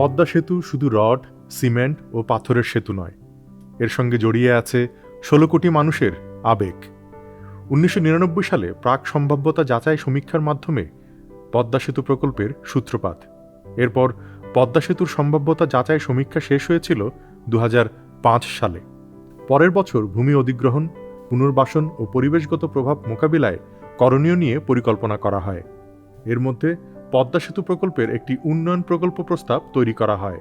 পদ্মা সেতু শুধু rod, cement ও পাথরের সেতু নয়। এর সঙ্গে জড়িয়ে আছে ষোলো কোটি মানুষের আবেগ। উনিশশো নিরানব্বই সালে প্রাক সম্ভাব্যতা যাচাই সমীক্ষার মাধ্যমে পদ্মা সেতু প্রকল্পের সূত্রপাত। এরপর পদ্মা সেতুর সম্ভাব্যতা যাচাই সমীক্ষা শেষ হয়েছিল দু হাজার পাঁচ সালে। পরের বছর ভূমি অধিগ্রহণ, পুনর্বাসন ও পরিবেশগত প্রভাব মোকাবিলায় করণীয় নিয়ে পরিকল্পনা করা হয়। এর মধ্যে পদ্মা সেতু প্রকল্পের একটি উন্নয়ন প্রকল্প প্রস্তাব তৈরি করা হয়।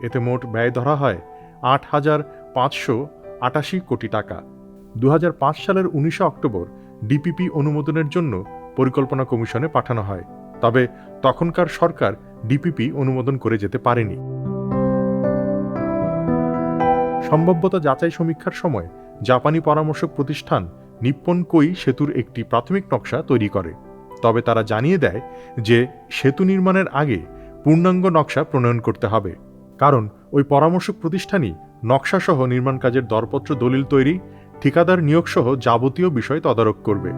এতে মোট ব্যয় ধরা হয় আট হাজার পাঁচশো আটাশি কোটি টাকা। দু হাজার পাঁচ সালের উনিশে অক্টোবর ডিপিপি অনুমোদনের জন্য পরিকল্পনা কমিশনে পাঠানো হয়। তবে তখনকার সরকার ডিপিপি অনুমোদন করে যেতে পারেনি। সম্ভাব্যতা যাচাই সমীক্ষার সময় জাপানি পরামর্শক প্রতিষ্ঠান নিপ্পন কোই সেতুর একটি প্রাথমিক নকশা তৈরি করে। তবে তারা জানিয়ে দেয় যে সেতু নির্মাণের আগে পূর্ণাঙ্গ নকশা প্রণয়ন করতে হবে। কারণ ওই পরামর্শক প্রতিষ্ঠানই নকশাসহ নির্মাণ কাজের দরপত্র, দলিল তৈরি, ঠিকাদার নিয়োগসহ যাবতীয় বিষয় তদারক করবে।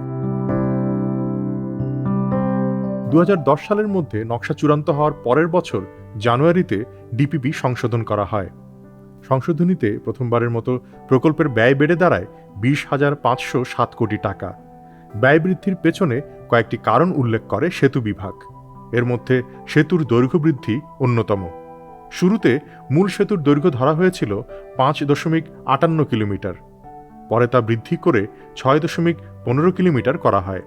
দু হাজার দশ সালের মধ্যে নকশা চূড়ান্ত হওয়ার পরের বছর জানুয়ারিতে ডিপিপি সংশোধন করা হয়। সংশোধনীতে প্রথমবারের মতো প্রকল্পের ব্যয় বেড়ে দাঁড়ায় বিশ হাজার পাঁচশো সাত কোটি টাকা। ব্যয় বৃদ্ধির পেছনে কয়েকটি কারণ উল্লেখ করে সেতু বিভাগ। এর মধ্যে সেতুর দৈর্ঘ্য বৃদ্ধি অন্যতম। শুরুতে মূল সেতুর দৈর্ঘ্য ধরা হয়েছিল পাঁচ দশমিক আটান্ন কিলোমিটার। পরে তা বৃদ্ধি করে ছয় দশমিক পনেরো কিলোমিটার করা হয়।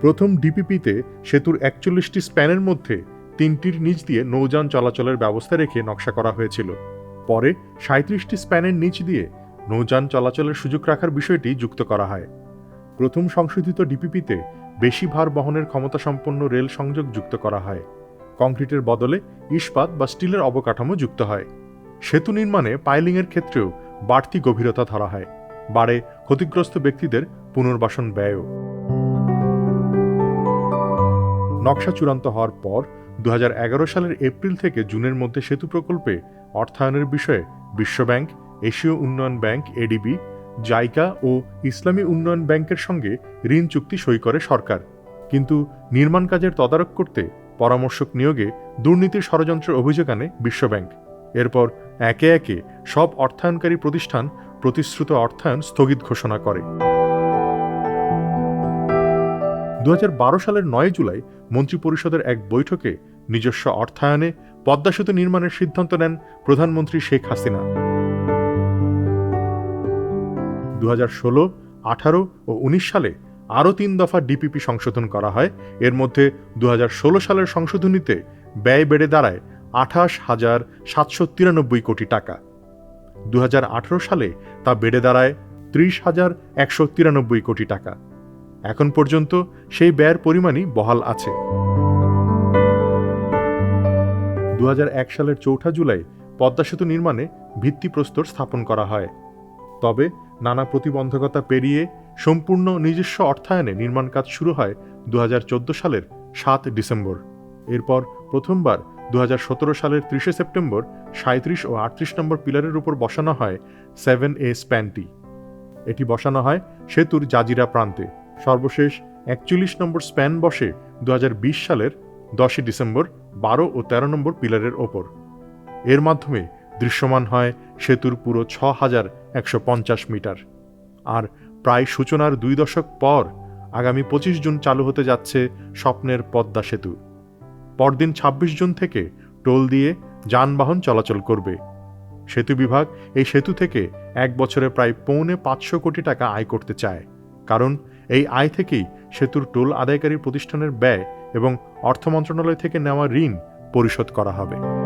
প্রথম ডিপিপিতে সেতুর একচল্লিশটি স্প্যানের মধ্যে তিনটির নিচ দিয়ে নৌযান চলাচলের ব্যবস্থা রেখে নকশা করা হয়েছিল। পরে সাঁত্রিশটি স্প্যানের নিচ দিয়ে নৌযান চলাচলের সুযোগ রাখার বিষয়টি যুক্ত করা হয়। প্রথম সংশোধিত ডিপিপিতে বেশি ভার বহনের ক্ষমতা সম্পন্ন রেল সংযোগ যুক্ত করা হয়। কংক্রিটের বদলে ইস্পাত বা স্টিলের অবকাঠামো যুক্ত হয়। সেতু নির্মাণে পাইলিংয়ের ক্ষেত্রেও বাড়তি গভীরতা ধরা হয়। বাড়ে ক্ষতিগ্রস্ত ব্যক্তিদের পুনর্বাসন ব্যয়ও। নকশা চূড়ান্ত হওয়ার পর দু হাজার এগারো সালের এপ্রিল থেকে জুনের মধ্যে সেতু প্রকল্পে অর্থায়নের বিষয়ে বিশ্বব্যাংক এশীয় উন্নয়ন ব্যাংক, এডিবি জাইকা ও ইসলামী উন্নয়ন ব্যাংকের সঙ্গে ঋণ চুক্তি সই করে সরকার। কিন্তু নির্মাণ কাজের তদারক করতে পরামর্শক নিয়োগে দুর্নীতির ষড়যন্ত্রের অভিযোগ আনে বিশ্বব্যাংক। এরপর একে একে সব অর্থায়নকারী প্রতিষ্ঠান প্রতিশ্রুত অর্থায়ন স্থগিত ঘোষণা করে। দু হাজার বারো সালের নয় জুলাই মন্ত্রিপরিষদের এক বৈঠকে নিজস্ব অর্থায়নে পদ্মা সেতু নির্মাণের সিদ্ধান্ত নেন প্রধানমন্ত্রী শেখ হাসিনা। দু ষোলো, আঠারো ও উনিশ সালে আরও তিন দফা ডিপিপি সংশোধন করা হয়। এর মধ্যে দু হাজার ষোলো সালের সংশোধনীতে ব্যয় বেড়ে দাঁড়ায় আঠাশ হাজার সাতশো তিরানব্বই কোটি টাকা। দু হাজার আঠারো সালে তা বেড়ে দাঁড়ায় ত্রিশ হাজার একশো তিরানব্বই কোটি টাকা। এখন পর্যন্ত সেই ব্যয়ের পরিমাণই বহাল আছে। দু হাজার এক সালের চৌঠা জুলাই পদ্মা সেতু নির্মাণে ভিত্তিপ্রস্তর স্থাপন করা হয়। তবে নানা প্রতিবন্ধকতা পেরিয়ে সম্পূর্ণ নিজস্ব অর্থায়নে নির্মাণ কাজ শুরু হয় দু হাজার চোদ্দ সালের সাত ডিসেম্বর। এরপর প্রথমবার দু হাজার সতেরো সালের ত্রিশে সেপ্টেম্বর সাঁত্রিশ ও আটত্রিশ নম্বর পিলারের উপর বসানো হয় সেভেন এ স্প্যানটি। এটি বসানো হয় সেতুর জাজিরা প্রান্তে। সর্বশেষ একচল্লিশ নম্বর স্প্যান বসে দু হাজার বিশ সালের দশই ডিসেম্বর বারো ও ১৩ নম্বর পিলারের ওপর। এর মাধ্যমে দৃশ্যমান হয় সেতুর পুরো ছ হাজার একশো পঞ্চাশ মিটার। আর প্রায় সূচনার দুই দশক পর আগামী পঁচিশ জুন চালু হতে যাচ্ছে স্বপ্নের পদ্মা সেতু। পরদিন ২৬ জুন থেকে টোল দিয়ে যানবাহন চলাচল করবে। সেতু বিভাগ এই সেতু থেকে এক বছরে প্রায় পৌনে পাঁচশো কোটি টাকা আয় করতে চায়। কারণ এই আয় থেকেই সেতুর টোল আদায়কারী প্রতিষ্ঠানের ব্যয় এবং অর্থ মন্ত্রণালয় থেকে নেওয়া ঋণ পরিশোধ করা হবে।